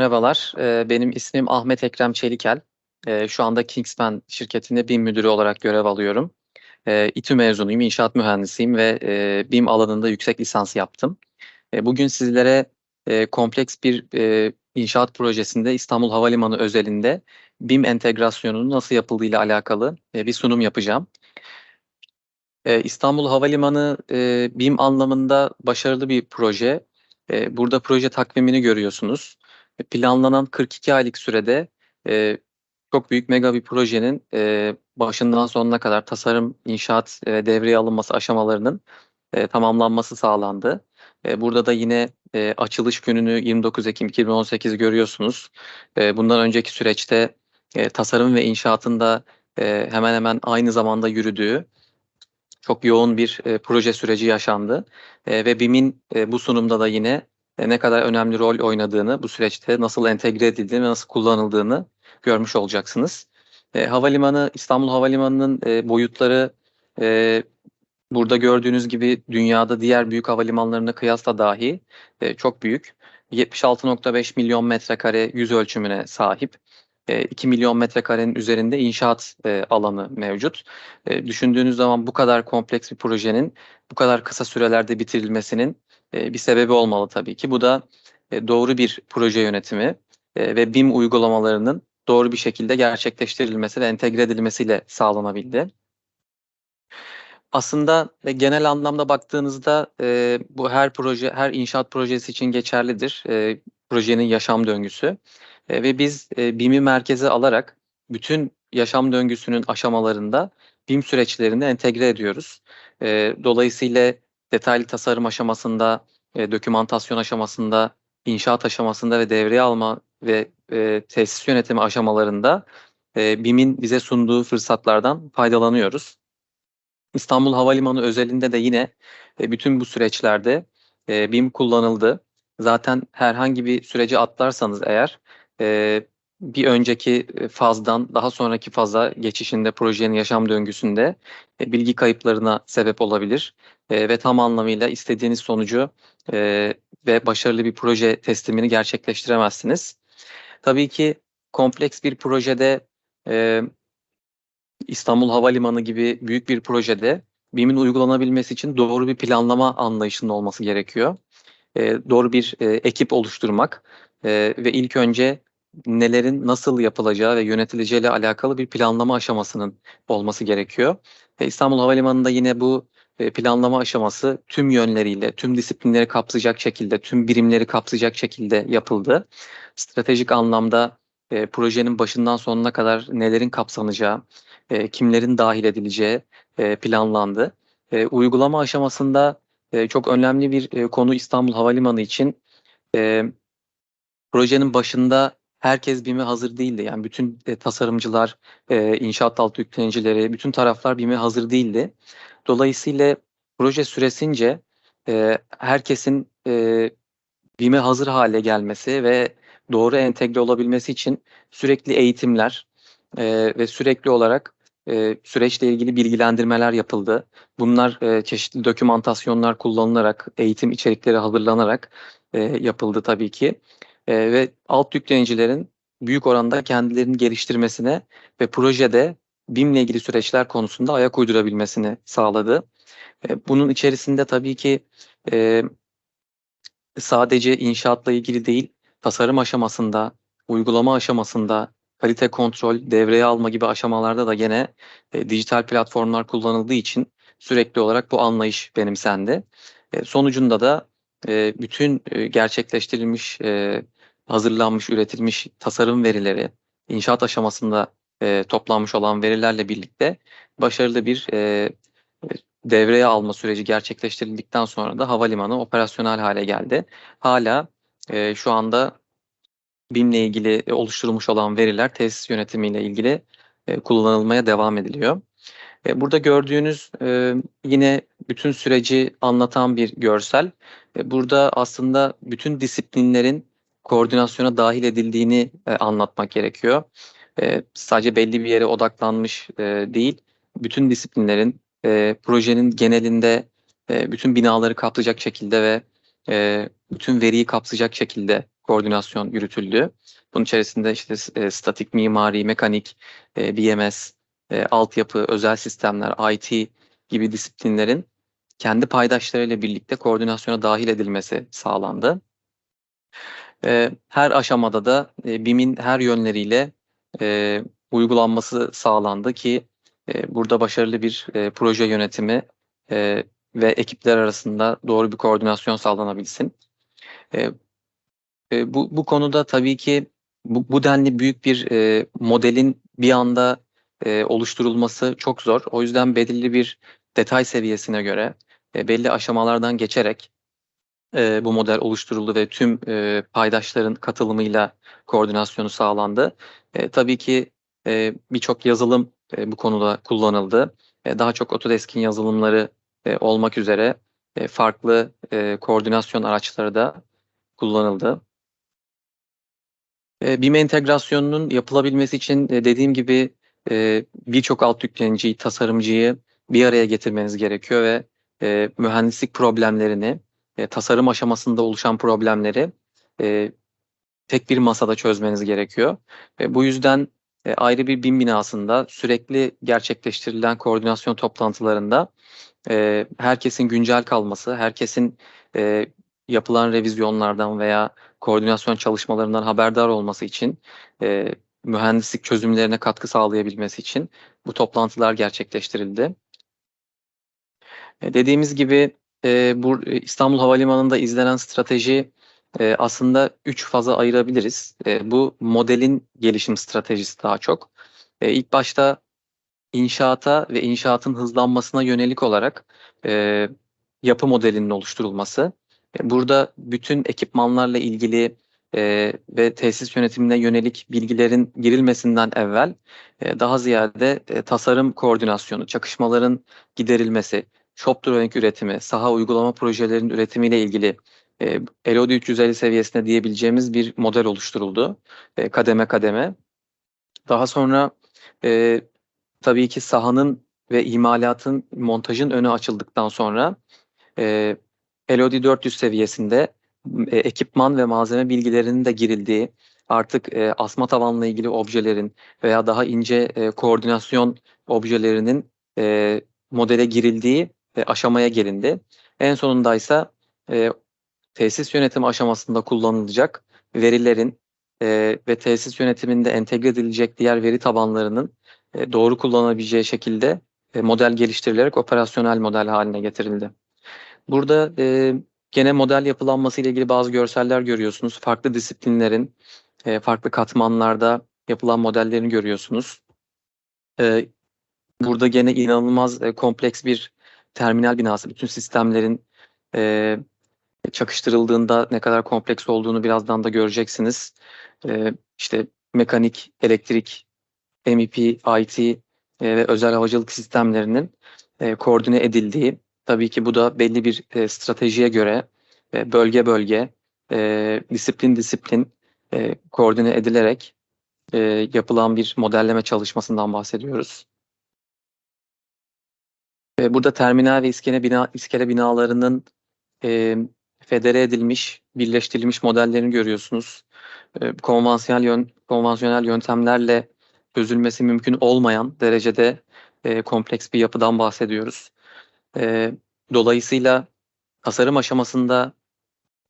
Merhabalar, benim ismim Ahmet Ekrem Çelikel. Şu anda Kingspan şirketinde BİM müdürü olarak görev alıyorum. İTÜ mezunuyum, inşaat mühendisiyim ve BİM alanında yüksek lisans yaptım. Bugün sizlere kompleks bir inşaat projesinde İstanbul Havalimanı özelinde BİM entegrasyonunun nasıl yapıldığı ile alakalı bir sunum yapacağım. İstanbul Havalimanı BİM anlamında başarılı bir proje. Burada proje takvimini görüyorsunuz. E, Planlanan 42 aylık sürede eee, çok büyük mega bir projenin eee, başından sonuna kadar tasarım, inşaat, eee, devreye alınması aşamalarının eee, tamamlanması sağlandı. Eee, burada da yine eee, açılış gününü 29 Ekim 2018 görüyorsunuz. Eee, bundan önceki süreçte eee, tasarım ve inşaatında eee, hemen hemen aynı zamanda yürüdüğü çok yoğun bir eee, proje süreci yaşandı. Eee, ve BİM'in eee, bu sunumda da yine e, ne kadar önemli rol oynadığını, bu süreçte nasıl entegre edildiğini ve nasıl kullanıldığını görmüş olacaksınız. E, havalimanı, İstanbul Havalimanı'nın e, boyutları e, burada gördüğünüz gibi dünyada diğer büyük havalimanlarına kıyasla dahi e, çok büyük. 76.5 milyon metrekare yüz ölçümüne sahip. E, 2 milyon metrekarenin üzerinde inşaat e, alanı mevcut. E, düşündüğünüz zaman bu kadar kompleks bir projenin bu kadar kısa sürelerde bitirilmesinin e, bir sebebi olmalı tabii ki. Bu da e, doğru bir proje yönetimi e, ve BİM uygulamalarının doğru bir şekilde gerçekleştirilmesi ve entegre edilmesiyle sağlanabildi. Aslında genel anlamda baktığınızda bu her proje, her inşaat projesi için geçerlidir. Projenin yaşam döngüsü. Ve biz e, BİM'i merkeze alarak bütün yaşam döngüsünün aşamalarında BİM süreçlerini entegre ediyoruz. Dolayısıyla detaylı tasarım aşamasında, e, dokümantasyon aşamasında, inşaat aşamasında ve devreye alma ve e, tesis yönetimi aşamalarında e, BİM'in bize sunduğu fırsatlardan faydalanıyoruz. İstanbul Havalimanı özelinde de yine e, bütün bu süreçlerde e, BİM kullanıldı. Zaten herhangi bir süreci atlarsanız eğer e, bir önceki fazdan daha sonraki faza geçişinde projenin yaşam döngüsünde e, bilgi kayıplarına sebep olabilir e, ve tam anlamıyla istediğiniz sonucu e, ve başarılı bir proje teslimini gerçekleştiremezsiniz. Tabii ki kompleks bir projede e, İstanbul Havalimanı gibi büyük bir projede BİM'in uygulanabilmesi için doğru bir planlama anlayışının olması gerekiyor. E, doğru bir e, ekip oluşturmak e, ve ilk önce nelerin nasıl yapılacağı ve yönetileceğiyle alakalı bir planlama aşamasının olması gerekiyor. E, İstanbul Havalimanı'nda yine bu e, planlama aşaması tüm yönleriyle, tüm disiplinleri kapsayacak şekilde, tüm birimleri kapsayacak şekilde yapıldı. Stratejik anlamda e, projenin başından sonuna kadar nelerin kapsanacağı, e, kimlerin dahil edileceği e, planlandı. E, uygulama aşamasında e, çok önemli bir e, konu İstanbul Havalimanı için e, projenin başında herkes BİM'e hazır değildi. Yani bütün e, tasarımcılar, e, inşaat altı yüklenicileri, bütün taraflar BİM'e hazır değildi. Dolayısıyla proje süresince e, herkesin e, BİM'e hazır hale gelmesi ve doğru entegre olabilmesi için sürekli eğitimler e, ve sürekli olarak e, süreçle ilgili bilgilendirmeler yapıldı. Bunlar e, çeşitli dokümantasyonlar kullanılarak, eğitim içerikleri hazırlanarak e, yapıldı tabii ki. E, ve alt yüklenicilerin büyük oranda kendilerini geliştirmesine ve projede BİM'le ilgili süreçler konusunda ayak uydurabilmesini sağladı. E, bunun içerisinde tabii ki e, sadece inşaatla ilgili değil, tasarım aşamasında, uygulama aşamasında, kalite kontrol, devreye alma gibi aşamalarda da gene e, dijital platformlar kullanıldığı için sürekli olarak bu anlayış benimsendi. E, sonucunda da e, bütün e, gerçekleştirilmiş, e, hazırlanmış, üretilmiş tasarım verileri, inşaat aşamasında e, toplanmış olan verilerle birlikte başarılı bir e, devreye alma süreci gerçekleştirildikten sonra da havalimanı operasyonel hale geldi. Hala e, şu anda BİM'le ilgili oluşturulmuş olan veriler tesis yönetimiyle ilgili e, kullanılmaya devam ediliyor. E, burada gördüğünüz e, yine bütün süreci anlatan bir görsel. Burada aslında bütün disiplinlerin koordinasyona dahil edildiğini e, anlatmak gerekiyor. E, sadece belli bir yere odaklanmış e, değil, bütün disiplinlerin e, projenin genelinde e, bütün binaları kapsayacak şekilde ve e, bütün veriyi kapsayacak şekilde koordinasyon yürütüldü. Bunun içerisinde işte e, statik mimari, mekanik, e, BMS, e, altyapı, özel sistemler, IT gibi disiplinlerin kendi paydaşlarıyla birlikte koordinasyona dahil edilmesi sağlandı. E, her aşamada da e, BİM'in her yönleriyle e, uygulanması sağlandı ki e, burada başarılı bir e, proje yönetimi e, ve ekipler arasında doğru bir koordinasyon sağlanabilsin. E, e, bu, bu konuda tabii ki bu, bu denli büyük bir e, modelin bir anda e, oluşturulması çok zor. O yüzden belirli bir detay seviyesine göre e, belli aşamalardan geçerek e, bu model oluşturuldu ve tüm e, paydaşların katılımıyla koordinasyonu sağlandı. E, tabii ki e, birçok yazılım e, bu konuda kullanıldı. E, daha çok Autodesk'in yazılımları e, olmak üzere e, farklı e, koordinasyon araçları da kullanıldı. E, BİM entegrasyonunun yapılabilmesi için e, dediğim gibi e, birçok alt yükleniciyi, tasarımcıyı bir araya getirmeniz gerekiyor ve e, mühendislik problemlerini, e, tasarım aşamasında oluşan problemleri e, tek bir masada çözmeniz gerekiyor. E, bu yüzden e, ayrı bir BİM binasında sürekli gerçekleştirilen koordinasyon toplantılarında e, herkesin güncel kalması, herkesin e, yapılan revizyonlardan veya koordinasyon çalışmalarından haberdar olması için e, mühendislik çözümlerine katkı sağlayabilmesi için bu toplantılar gerçekleştirildi. E, dediğimiz gibi e, bu İstanbul Havalimanı'nda izlenen strateji e, aslında üç faza ayırabiliriz. E, bu modelin gelişim stratejisi daha çok. E, ilk başta inşaata ve inşaatın hızlanmasına yönelik olarak e, yapı modelinin oluşturulması. E, burada bütün ekipmanlarla ilgili e, ve tesis yönetimine yönelik bilgilerin girilmesinden evvel e, daha ziyade e, tasarım koordinasyonu, çakışmaların giderilmesi, shop drawing üretimi, saha uygulama projelerinin üretimiyle ilgili e, LOD 350 seviyesinde diyebileceğimiz bir model oluşturuldu. E, kademe kademe. Daha sonra e, tabii ki sahanın ve imalatın, montajın önü açıldıktan sonra e, LOD 400 seviyesinde e, ekipman ve malzeme bilgilerinin de girildiği, artık e, asma tavanla ilgili objelerin veya daha ince e, koordinasyon objelerinin e, modele girildiği e, aşamaya gelindi. En sonundaysa e, tesis yönetimi aşamasında kullanılacak verilerin e, ve tesis yönetiminde entegre edilecek diğer veri tabanlarının e, doğru kullanabileceği şekilde e, model geliştirilerek operasyonel model haline getirildi. Burada e, gene model yapılanması ile ilgili bazı görseller görüyorsunuz. Farklı disiplinlerin e, farklı katmanlarda yapılan modellerini görüyorsunuz. E, burada gene inanılmaz e, kompleks bir terminal binası. Bütün sistemlerin e, çakıştırıldığında ne kadar kompleks olduğunu birazdan da göreceksiniz. E, işte mekanik, elektrik, MEP, IT e, ve özel havacılık sistemlerinin e, koordine edildiği, tabii ki bu da belli bir e, stratejiye göre e, bölge bölge, e, disiplin disiplin e, koordine edilerek e, yapılan bir modelleme çalışmasından bahsediyoruz. E, burada terminal ve iskele, bina, iskele binalarının e, federe edilmiş, birleştirilmiş modellerini görüyorsunuz. E, konvansiyonel, yön, konvansiyonel yöntemlerle çözülmesi mümkün olmayan derecede e, kompleks bir yapıdan bahsediyoruz. E, dolayısıyla tasarım aşamasında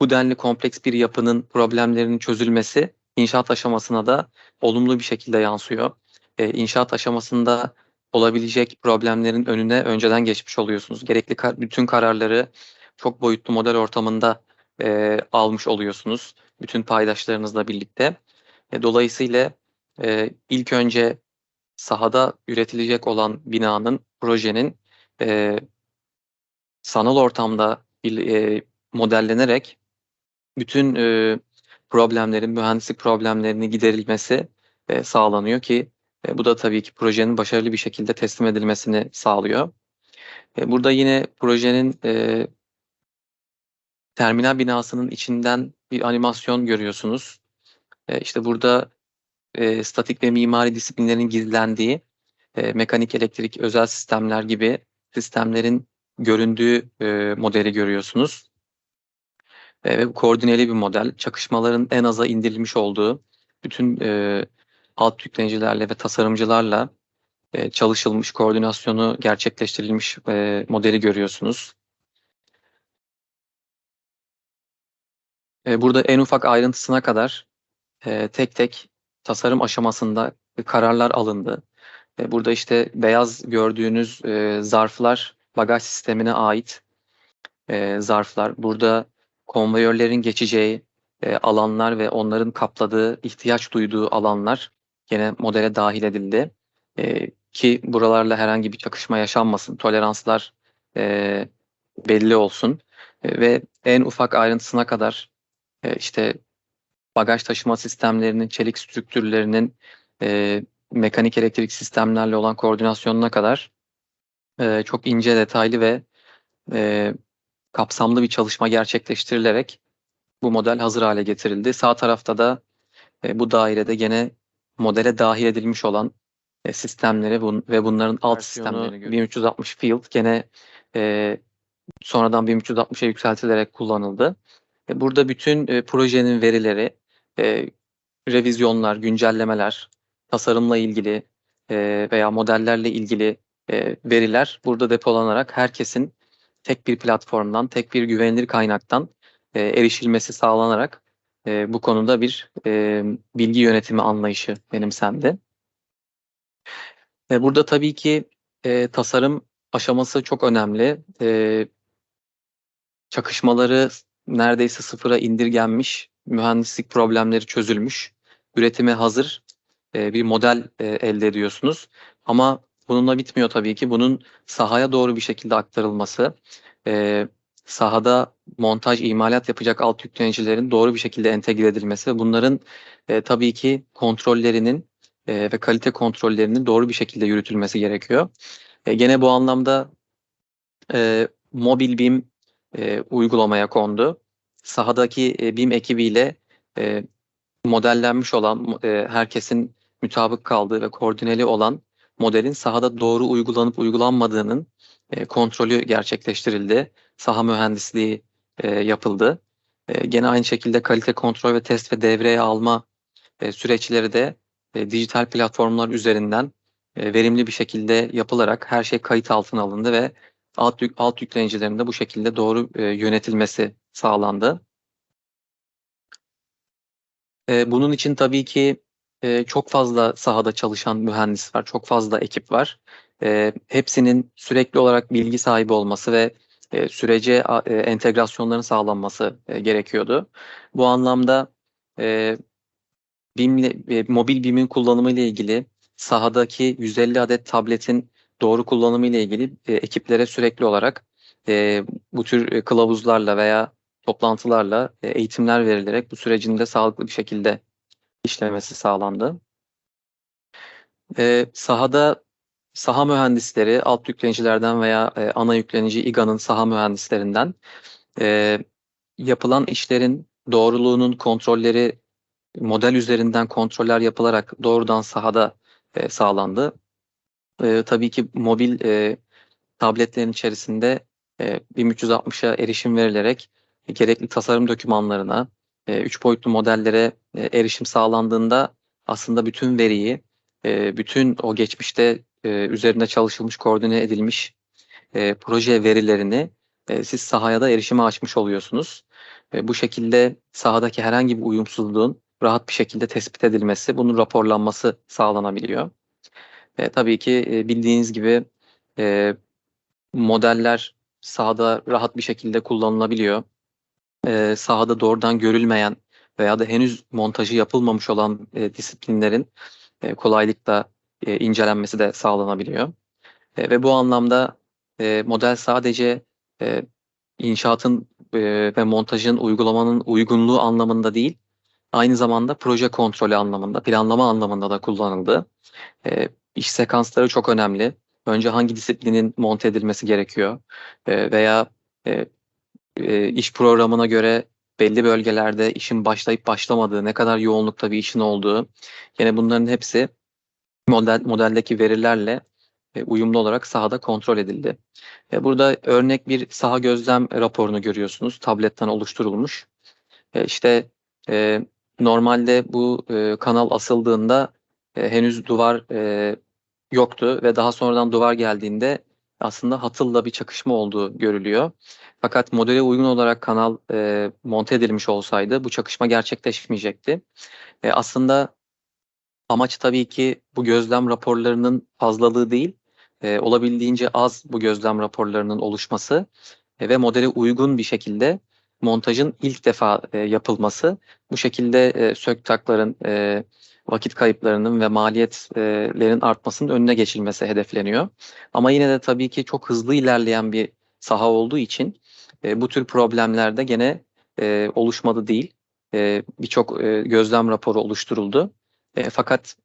bu denli kompleks bir yapının problemlerinin çözülmesi inşaat aşamasına da olumlu bir şekilde yansıyor. E, inşaat aşamasında olabilecek problemlerin önüne önceden geçmiş oluyorsunuz. Gerekli kar bütün kararları çok boyutlu model ortamında e, almış oluyorsunuz. Bütün paydaşlarınızla birlikte. E, dolayısıyla e, ilk önce sahada üretilecek olan binanın, projenin e, sanal ortamda e, modellenerek bütün e, problemlerin, mühendislik problemlerini giderilmesi e, sağlanıyor ki e, bu da tabii ki projenin başarılı bir şekilde teslim edilmesini sağlıyor. E, burada yine projenin e, terminal binasının içinden bir animasyon görüyorsunuz. E, işte burada e, statik ve mimari disiplinlerin gizlendiği e, mekanik, elektrik, özel sistemler gibi sistemlerin göründüğü e, modeli görüyorsunuz. e, ve koordineli bir model. Çakışmaların en aza indirilmiş olduğu bütün e, alt yüklenicilerle ve tasarımcılarla e, çalışılmış, koordinasyonu gerçekleştirilmiş e, modeli görüyorsunuz. E, burada en ufak ayrıntısına kadar e, tek tek tasarım aşamasında kararlar alındı. E, burada işte beyaz gördüğünüz e, zarflar bagaj sistemine ait e, zarflar. Burada konveyörlerin geçeceği e, alanlar ve onların kapladığı, ihtiyaç duyduğu alanlar gene modele dahil edildi. E, ki buralarla herhangi bir çakışma yaşanmasın, toleranslar e, belli olsun e, ve en ufak ayrıntısına kadar e, işte bagaj taşıma sistemlerinin, çelik strüktürlerinin e, mekanik elektrik sistemlerle olan koordinasyonuna kadar e, çok ince detaylı ve e, kapsamlı bir çalışma gerçekleştirilerek bu model hazır hale getirildi. Sağ tarafta da e, bu dairede gene modele dahil edilmiş olan e, sistemleri bun ve bunların alt sistemleri 1360 Field gene e, sonradan 1360'a yükseltilerek kullanıldı. E, burada bütün e, projenin verileri, e, revizyonlar, güncellemeler, tasarımla ilgili e, veya modellerle ilgili e, veriler burada depolanarak herkesin tek bir platformdan, tek bir güvenilir kaynaktan e, erişilmesi sağlanarak e, bu konuda bir e, bilgi yönetimi anlayışı benimsendi. E, burada tabii ki e, tasarım aşaması çok önemli. E, çakışmaları neredeyse sıfıra indirgenmiş, mühendislik problemleri çözülmüş, üretime hazır e, bir model e, elde ediyorsunuz. Ama bununla bitmiyor tabii ki. Bunun sahaya doğru bir şekilde aktarılması, e, sahada montaj, imalat yapacak alt yüklenicilerin doğru bir şekilde entegre edilmesi ve bunların e, tabii ki kontrollerinin e, ve kalite kontrollerinin doğru bir şekilde yürütülmesi gerekiyor. E, gene bu anlamda e, mobil BIM e, uygulamaya kondu. Sahadaki e, BIM ekibiyle e, modellenmiş olan e, herkesin mütabık kaldığı ve koordineli olan modelin sahada doğru uygulanıp uygulanmadığının e, kontrolü gerçekleştirildi. Saha mühendisliği e, yapıldı. E, gene aynı şekilde kalite kontrol ve test ve devreye alma e, süreçleri de e, dijital platformlar üzerinden e, verimli bir şekilde yapılarak her şey kayıt altına alındı ve alt, yük, alt yüklenicilerin de bu şekilde doğru e, yönetilmesi sağlandı. E, bunun için tabii ki e, çok fazla sahada çalışan mühendis var, çok fazla ekip var. E, hepsinin sürekli olarak bilgi sahibi olması ve e, sürece e, entegrasyonların sağlanması e, gerekiyordu. Bu anlamda e, BIM'le, e, mobil BIM'in kullanımı ile ilgili sahadaki 150 adet tabletin doğru kullanımı ile ilgili e, ekiplere sürekli olarak e, bu tür e, kılavuzlarla veya toplantılarla e, eğitimler verilerek bu sürecin de sağlıklı bir şekilde işlemesi sağlandı. E, sahada saha mühendisleri, alt yüklenicilerden veya e, ana yüklenici İGA'nın saha mühendislerinden e, yapılan işlerin doğruluğunun kontrolleri model üzerinden kontroller yapılarak doğrudan sahada e, sağlandı. E, tabii ki mobil e, tabletlerin içerisinde e, 1360'a erişim verilerek e, gerekli tasarım dokümanlarına, e, üç boyutlu modellere e, erişim sağlandığında aslında bütün veriyi, e, bütün o geçmişte e, üzerinde çalışılmış, koordine edilmiş e, proje verilerini e, siz sahaya da erişime açmış oluyorsunuz. E, bu şekilde sahadaki herhangi bir uyumsuzluğun rahat bir şekilde tespit edilmesi, bunun raporlanması sağlanabiliyor. E, tabii ki e, bildiğiniz gibi e, modeller sahada rahat bir şekilde kullanılabiliyor. E, sahada doğrudan görülmeyen veya da henüz montajı yapılmamış olan e, disiplinlerin e, kolaylıkla e, incelenmesi de sağlanabiliyor. E, ve bu anlamda e, model sadece e, inşaatın e, ve montajın uygulamanın uygunluğu anlamında değil, aynı zamanda proje kontrolü anlamında, planlama anlamında da kullanıldı. E, iş sekansları çok önemli. Önce hangi disiplinin monte edilmesi gerekiyor e, veya e, e, iş programına göre belli bölgelerde işin başlayıp başlamadığı, ne kadar yoğunlukta bir işin olduğu, yine bunların hepsi model modeldeki verilerle e, uyumlu olarak sahada kontrol edildi. E, burada örnek bir saha gözlem raporunu görüyorsunuz. Tabletten oluşturulmuş. E, işte normalde bu kanal asıldığında henüz duvar yoktu ve daha sonradan duvar geldiğinde aslında hatılla bir çakışma olduğu görülüyor. Fakat modele uygun olarak kanal e, monte edilmiş olsaydı bu çakışma gerçekleşmeyecekti. E, aslında amaç tabii ki bu gözlem raporlarının fazlalığı değil, e, olabildiğince az bu gözlem raporlarının oluşması e, ve modele uygun bir şekilde montajın ilk defa e, yapılması. Bu şekilde e, söktakların, e, vakit kayıplarının ve maliyetlerin artmasının önüne geçilmesi hedefleniyor. Ama yine de tabii ki çok hızlı ilerleyen bir saha olduğu için e, bu tür problemlerde gene e, oluşmadı değil. E, Birçok e, gözlem raporu oluşturuldu. E, fakat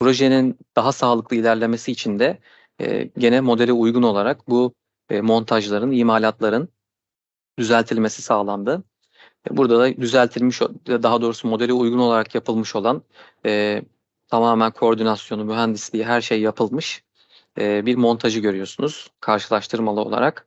projenin daha sağlıklı ilerlemesi için de e, gene modele uygun olarak bu e, montajların, imalatların düzeltilmesi sağlandı. E, burada da düzeltilmiş, daha doğrusu modele uygun olarak yapılmış olan e, tamamen koordinasyonu, mühendisliği her şey yapılmış e, bir montajı görüyorsunuz karşılaştırmalı olarak.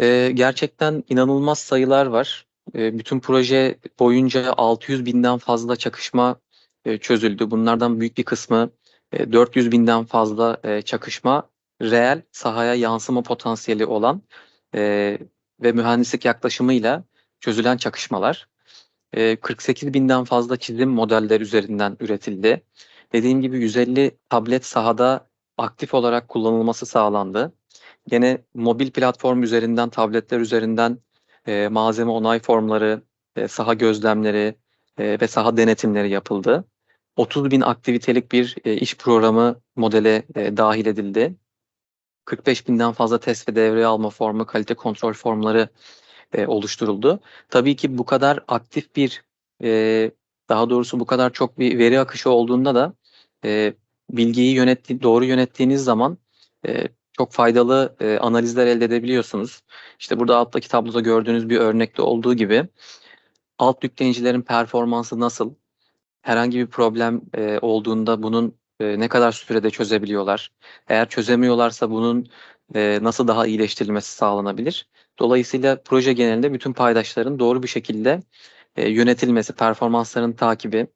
E, gerçekten inanılmaz sayılar var. E, bütün proje boyunca 600 binden fazla çakışma e, çözüldü. Bunlardan büyük bir kısmı e, 400 binden fazla e, çakışma reel sahaya yansıma potansiyeli olan e, ve mühendislik yaklaşımıyla çözülen çakışmalar. E, 48 binden fazla çizim modeller üzerinden üretildi. Dediğim gibi 150 tablet sahada aktif olarak kullanılması sağlandı. Yine mobil platform üzerinden, tabletler üzerinden e, malzeme onay formları, e, saha gözlemleri e, ve saha denetimleri yapıldı. 30 bin aktivitelik bir e, iş programı modele e, dahil edildi. 45 binden fazla test ve devreye alma formu, kalite kontrol formları e, oluşturuldu. Tabii ki bu kadar aktif bir, e, daha doğrusu bu kadar çok bir veri akışı olduğunda da e, bilgiyi yönetti, doğru yönettiğiniz zaman e, çok faydalı e, analizler elde edebiliyorsunuz. İşte burada alttaki tabloda gördüğünüz bir örnekte olduğu gibi alt yükleyicilerin performansı nasıl? Herhangi bir problem e, olduğunda bunun e, ne kadar sürede çözebiliyorlar? Eğer çözemiyorlarsa bunun e, nasıl daha iyileştirilmesi sağlanabilir? Dolayısıyla proje genelinde bütün paydaşların doğru bir şekilde e, yönetilmesi, performansların takibi,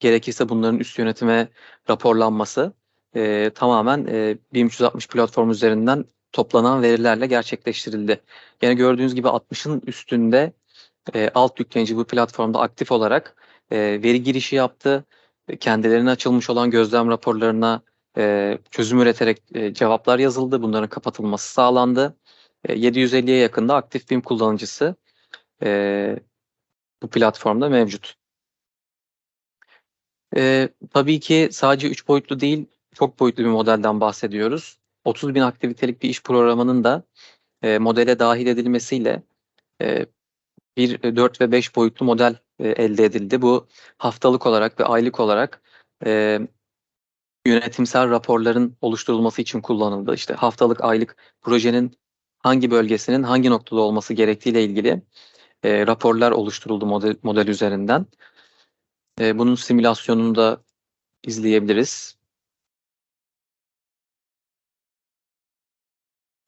gerekirse bunların üst yönetime raporlanması e, tamamen e, 1360 platform üzerinden toplanan verilerle gerçekleştirildi. Yine gördüğünüz gibi 60'ın üstünde e, alt yüklenici bu platformda aktif olarak e, veri girişi yaptı. Kendilerine açılmış olan gözlem raporlarına e, çözüm üreterek e, cevaplar yazıldı. Bunların kapatılması sağlandı. E, 750'ye yakında aktif BIM kullanıcısı e, bu platformda mevcut. E, tabii ki sadece 3 boyutlu değil, çok boyutlu bir modelden bahsediyoruz. 30 bin aktivitelik bir iş programının da e, modele dahil edilmesiyle e, bir 4 ve 5 boyutlu model e, elde edildi. Bu haftalık olarak ve aylık olarak e, yönetimsel raporların oluşturulması için kullanıldı. İşte haftalık, aylık projenin hangi bölgesinin hangi noktada olması gerektiğiyle ilgili e, raporlar oluşturuldu model, model üzerinden. E, bunun simülasyonunu da izleyebiliriz.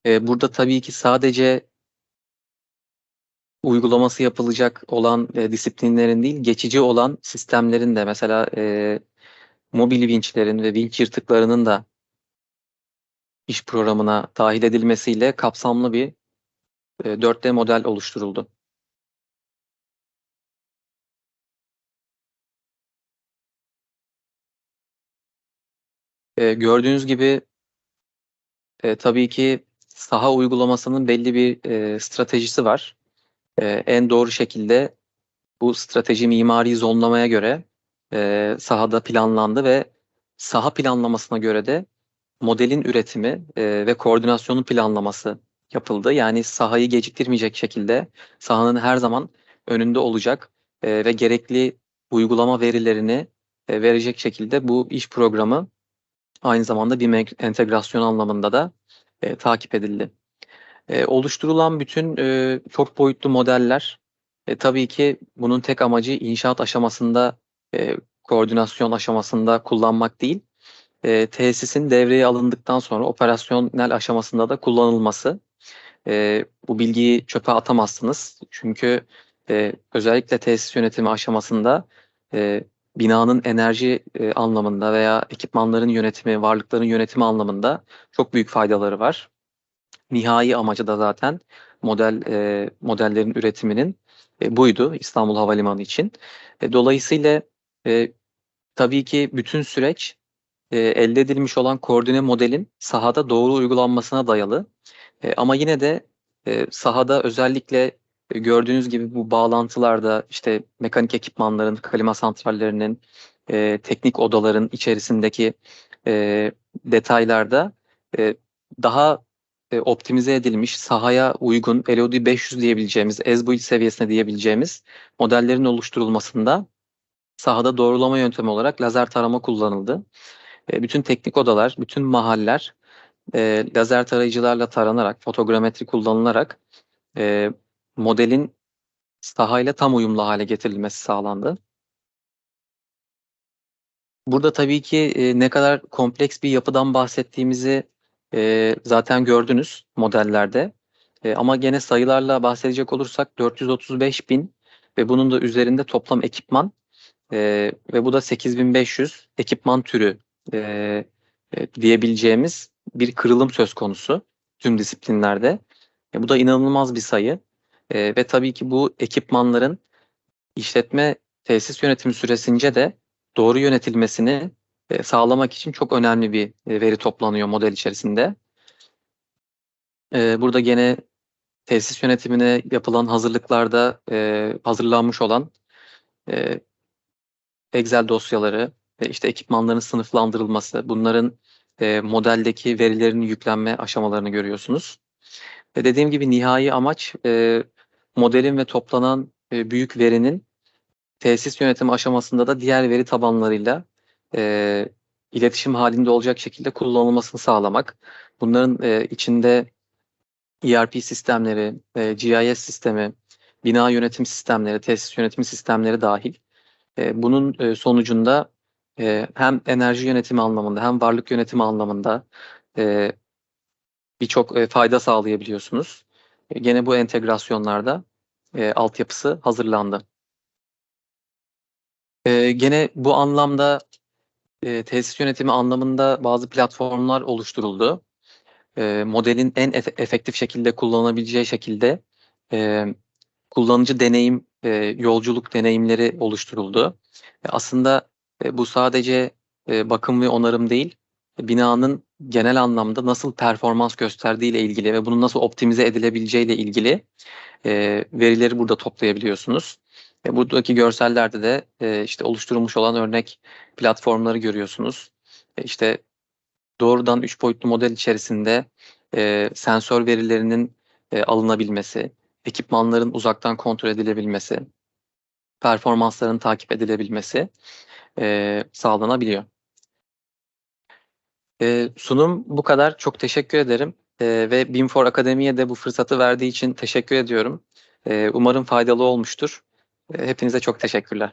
E, burada tabii ki sadece uygulaması yapılacak olan e, disiplinlerin değil, geçici olan sistemlerin de mesela e, mobil vinçlerin ve vinç yırtıklarının da iş programına dahil edilmesiyle kapsamlı bir e, 4D model oluşturuldu. E, gördüğünüz gibi e, tabii ki saha uygulamasının belli bir e, stratejisi var. E, en doğru şekilde bu strateji mimari zonlamaya göre e, sahada planlandı ve saha planlamasına göre de modelin üretimi e, ve koordinasyonun planlaması yapıldı. Yani sahayı geciktirmeyecek şekilde sahanın her zaman önünde olacak e, ve gerekli uygulama verilerini e, verecek şekilde bu iş programı aynı zamanda bir entegrasyon anlamında da e, takip edildi. E, oluşturulan bütün e, çok boyutlu modeller e, tabii ki bunun tek amacı inşaat aşamasında e, koordinasyon aşamasında kullanmak değil. e, tesisin devreye alındıktan sonra operasyonel aşamasında da kullanılması. E, bu bilgiyi çöpe atamazsınız. Çünkü e, özellikle tesis yönetimi aşamasında e, binanın enerji e, anlamında veya ekipmanların yönetimi, varlıkların yönetimi anlamında çok büyük faydaları var. Nihai amacı da zaten model e, modellerin üretiminin e, buydu İstanbul Havalimanı için. E, dolayısıyla e, tabii ki bütün süreç e, elde edilmiş olan koordine modelin sahada doğru uygulanmasına dayalı. E, ama yine de e, sahada özellikle gördüğünüz gibi bu bağlantılarda işte mekanik ekipmanların, klima santrallerinin, e, teknik odaların içerisindeki e, detaylarda e, daha e, optimize edilmiş, sahaya uygun LOD 500 diyebileceğimiz, as seviyesine diyebileceğimiz modellerin oluşturulmasında sahada doğrulama yöntemi olarak lazer tarama kullanıldı. E, bütün teknik odalar, bütün mahaller e, lazer tarayıcılarla taranarak, fotogrametri kullanılarak e, modelin sahayla tam uyumlu hale getirilmesi sağlandı. Burada tabii ki e, ne kadar kompleks bir yapıdan bahsettiğimizi e, zaten gördünüz modellerde. E, ama gene sayılarla bahsedecek olursak 435 bin ve bunun da üzerinde toplam ekipman e, ve bu da 8500 ekipman türü e, e, diyebileceğimiz bir kırılım söz konusu tüm disiplinlerde. E, bu da inanılmaz bir sayı. E, ve tabii ki bu ekipmanların işletme tesis yönetimi süresince de doğru yönetilmesini e, sağlamak için çok önemli bir e, veri toplanıyor model içerisinde. E, burada gene tesis yönetimine yapılan hazırlıklarda e, hazırlanmış olan e, Excel dosyaları ve işte ekipmanların sınıflandırılması, bunların e, modeldeki verilerin yüklenme aşamalarını görüyorsunuz. Ve dediğim gibi nihai amaç e, modelin ve toplanan e, büyük verinin tesis yönetimi aşamasında da diğer veri tabanlarıyla e, iletişim halinde olacak şekilde kullanılmasını sağlamak. Bunların e, içinde ERP sistemleri, e, GIS sistemi, bina yönetim sistemleri, tesis yönetim sistemleri dahil. E, bunun e, sonucunda e, hem enerji yönetimi anlamında hem varlık yönetimi anlamında e, birçok e, fayda sağlayabiliyorsunuz. Gene bu entegrasyonlarda e, altyapısı hazırlandı. E, gene bu anlamda e, tesis yönetimi anlamında bazı platformlar oluşturuldu. E, modelin en efe- efektif şekilde kullanabileceği şekilde e, kullanıcı deneyim, e, yolculuk deneyimleri oluşturuldu. E, aslında e, bu sadece e, bakım ve onarım değil, binanın genel anlamda nasıl performans gösterdiği ile ilgili ve bunun nasıl optimize edilebileceği ile ilgili e, verileri burada toplayabiliyorsunuz. E, buradaki görsellerde de e, işte oluşturulmuş olan örnek platformları görüyorsunuz. E, işte doğrudan üç boyutlu model içerisinde e, sensör verilerinin e, alınabilmesi, ekipmanların uzaktan kontrol edilebilmesi, performansların takip edilebilmesi e, sağlanabiliyor. E, sunum bu kadar. Çok teşekkür ederim. E, ve Beam4 Akademi'ye de bu fırsatı verdiği için teşekkür ediyorum. E, umarım faydalı olmuştur. E, hepinize çok teşekkürler.